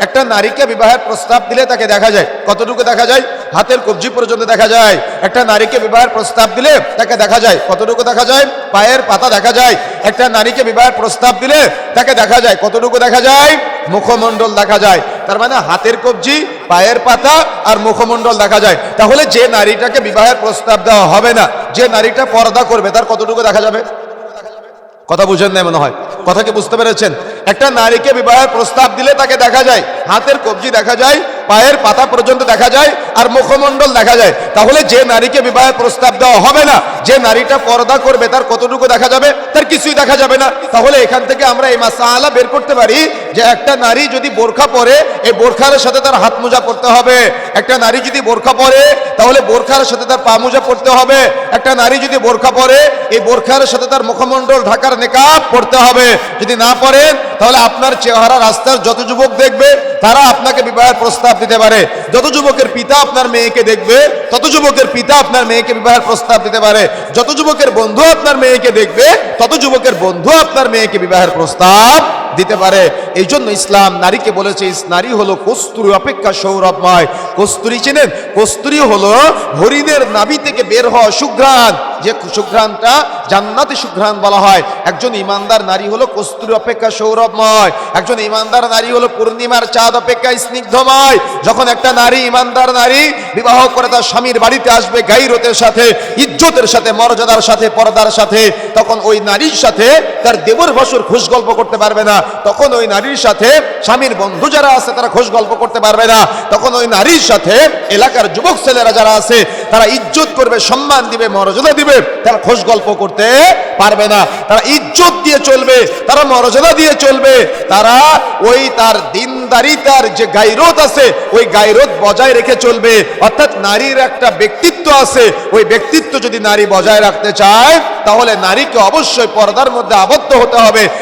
একটা নারীকে বিবাহের প্রস্তাব দিলে তাকে দেখা যায়। কতটুকু দেখা যায়? হাতের কবজি পর্যন্ত দেখা যায়। একটা নারীকে বিবাহের প্রস্তাব দিলে তাকে দেখা যায়। কতটুকু দেখা যায়? পায়ের পাতা দেখা যায়। একটা নারীকে বিবাহের প্রস্তাব দিলে তাকে দেখা যায়। কতটুকু দেখা যায়? মুখমণ্ডল দেখা যায়। তার মানে হাতের কবজি, পায়ের পাতা আর মুখমণ্ডল দেখা যায়। তাহলে যে নারীটাকে বিবাহের প্রস্তাব দেওয়া হবে না, যে নারীটা পর্দা করবে, তার কতটুকু দেখা যাবে? কথা বুঝেন না মনে হয়। কথা কি বুঝতে পেরেছেন? একটা নারীকে বিবাহের প্রস্তাব দিলে তাকে দেখা যায়, হাতের কবজি দেখা যায়, পায়ের পাতা পর্যন্ত দেখা যায় আর মুখমণ্ডল দেখা যায়। তাহলে যে নারীকে বিবাহের প্রস্তাব দেওয়া হবে না, যে নারীটা পর্দা করবে তার কতটুকু দেখা যাবে? তার কিছুই দেখা যাবে না। তাহলে এখান থেকে আমরা এই মাসা আলা বের করতে পারি যে একটা নারী যদি বোরখা পরে, এই বোরখার সাথে তার হাত মোজা পড়তে হবে। একটা নারী যদি বোরখা পরে, তাহলে বোরখার সাথে তার পা মোজা পড়তে হবে। একটা নারী যদি বোরখা পরে, এই বোরখার সাথে তার মুখমণ্ডল, ঢাকার নেকাব পড়তে হবে। যদি না পড়েন তাহলে আপনার চেহারা রাস্তার যত যুবক দেখবে, তারা আপনাকে বিবাহের প্রস্তাব দিতে পারে। যত যুবকের পিতা আপনার মেয়েকে দেখবে, তত যুবকের পিতা আপনার মেয়েকে বিবাহের প্রস্তাব দিতে পারে। যত যুবকের বন্ধু আপনার মেয়েকে দেখবে, তত যুবকের বন্ধু আপনার মেয়েকে বিবাহের প্রস্তাব দিতে পারে। এই জন্য ইসলাম নারীকে বলেছে নারী হলো কস্তুরি, অপেক্ষা সৌরভময়। কস্তুরি চেনেন? কস্তুরি হলো হরিণের নাভি থেকে বের হওয়া সুঘ্রাণ। যে সুঘ্রাণটা জান্নাতি সুঘ্রাণ বলা হয়। একজন ইমানদার নারী হলো কস্তুর অপেক্ষা সৌরভময়। একজন ইমানদার নারী হলো পূর্ণিমার চাঁদ অপেক্ষা স্নিগ্ধময়। যখন একটা নারী, ইমানদার নারী বিবাহ করে, তার স্বামীর বাড়িতে আসবে গাইরতের সাথে, ইজ্জতের সাথে, মর্যাদার সাথে, পর্দার সাথে, তখন ওই নারীর সাথে তার দেবর ভাসুর খুশ গল্প করতে পারবে না। তখন ওই নারীর সাথে স্বামীর বন্ধু যারা আছে, তারা খোঁজ গল্প করতে পারবে না। তখন ওই নারীর সাথে এলাকার যুবক ছেলেরা যারা আছে, তারা ইজ্জত করবে, সম্মান দিবে, মর্যাদা দিবে। তারা খোঁজ গল্প করতে পারবে না। তারা ইজ্জত দিয়ে চলবে, তারা মর্যাদা দিয়ে চলবে। তারা ওই তার দিনদারিতার যে গাইরত আছে, ওই গাইরত বজায় রেখে চলবে। অর্থাৎ নারীর একটা ব্যক্তিত্ব আছে, ওই ব্যক্তিত্ব যদি নারী বজায় রাখতে চায়, তাহলে নারীকে অবশ্যই পর্দার মধ্যে আবদ্ধ হতে হবে।